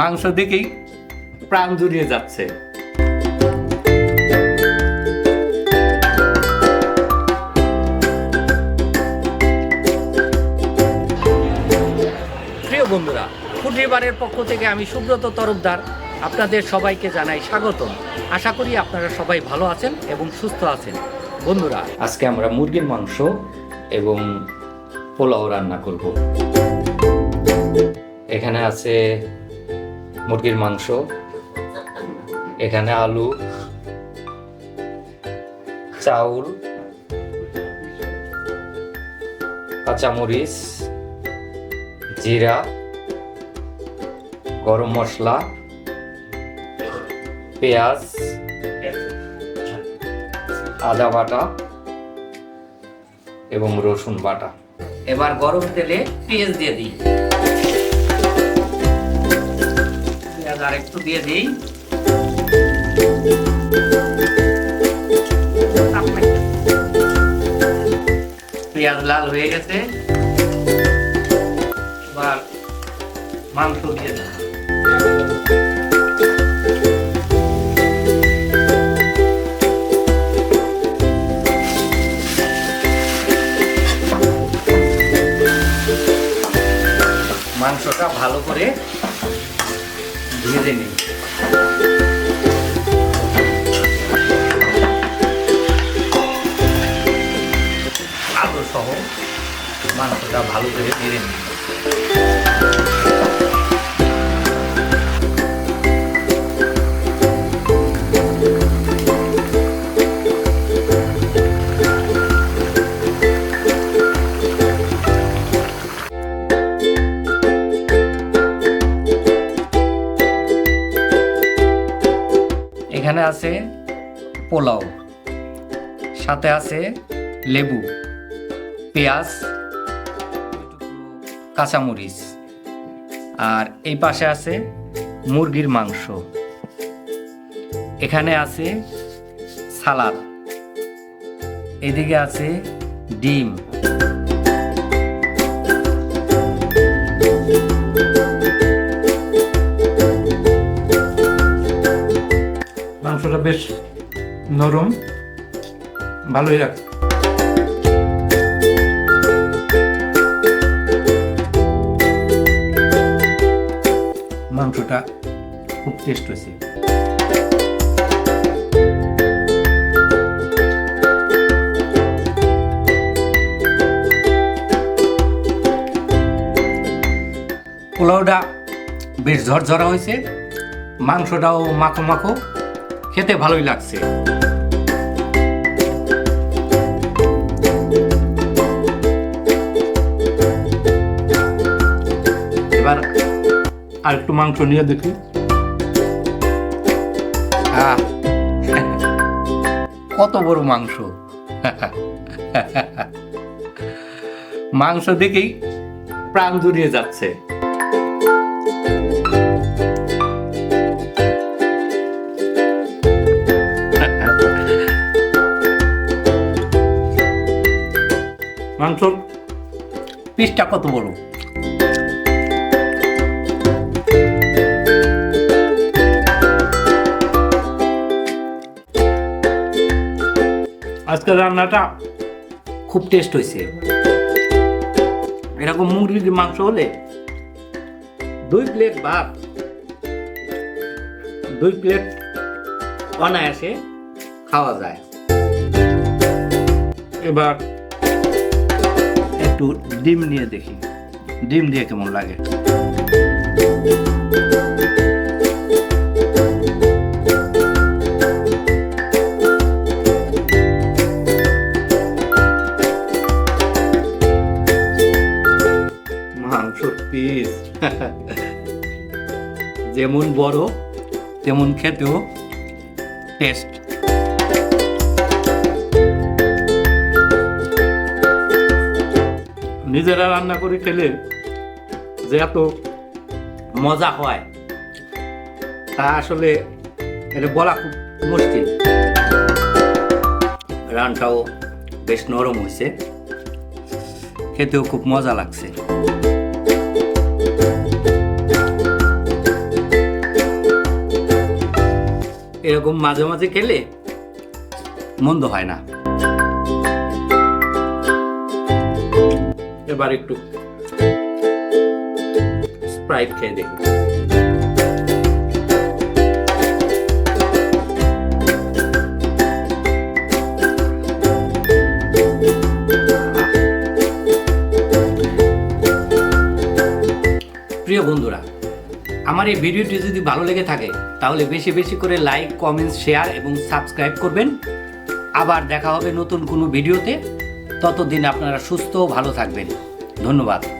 মাংস দেখেই প্রাণ জুড়িয়ে যাচ্ছে। প্রিয় বন্ধুরা ফুটরিবারের পক্ষ থেকে আমি সুব্রত তরফদার আপনাদের সবাইকে জানাই স্বাগতম। আশা করি আপনারা সবাই ভালো আছেন এবং সুস্থ আছেন। বন্ধুরা, আজকে আমরা মুরগির মাংস এবং পোলাও রান্না করব। এখানে আছে মুরগির মাংস, এখানে আলু, চাউল, কাঁচামরিচ, জিরা, গরম মশলা, পেঁয়াজ, আদা বাটা এবং রসুন বাটা। এবার গরম তেলে পেঁয়াজ দিয়ে দিই। আর একটু দিয়ে দিই। পেঁয়াজ লাল হয়ে গেছে। এবার মাংস দিয়ে দিই মাংসটা ভালো করে ધીમે ધીમે এখানে আছে পোলাও, সাথে আছে লেবু, পেঁয়াজ কাঁচামরিচ, আর এই পাশে আছে মুরগির মাংস। এখানে আছে সালাদ, এদিকে আছে ডিম। বেশ নরম, ভালোই লাগছে মাংসটা খুব টেস্ট হয়েছে। পোলাওটা বেশ ঝরঝরা হয়েছে। মাংসটাও মাখো মাখো। খেতে ভালোই লাগছে। এবার আর একটু মাংস নিয়ে দেখি। কত বড় মাংস। মাংস দেখেই প্রাণ জুড়িয়ে যাচ্ছে। মাংস পিসটা কত বড় আজকের রান্নাটা খুব টেস্ট হয়েছে। এরকম মুরগির মাংস হলে দুই প্লেট ভাত, দুই প্লেট অনায়াসে খাওয়া যায়। এবার একটু ডিম নিয়ে দেখি। ডিম দিয়ে কেমন লাগে? পিস যেমন বড় তেমন খেতেও টেস্ট নিজেরা রান্না করে খেলে যে এত মজা হয়, তা আসলে এটা বলা খুব মুশকিল। রানটাও বেশ নরম হয়েছে। খেতেও খুব মজা লাগছে। এরকম মাঝে মাঝে খেলে মন্দ হয় না। এবার একটু স্প্রাইট খেয়ে দেখি। প্রিয় বন্ধুরা, আমার এই ভিডিওটি যদি ভালো লেগে থাকে, তাহলে বেশি বেশি করে লাইক কমেন্টস শেয়ার এবং সাবস্ক্রাইব করবেন। আবার দেখা হবে নতুন কোনো ভিডিওতে। ততদিন আপনারা সুস্থ ও ভালো থাকবেন। ধন্যবাদ।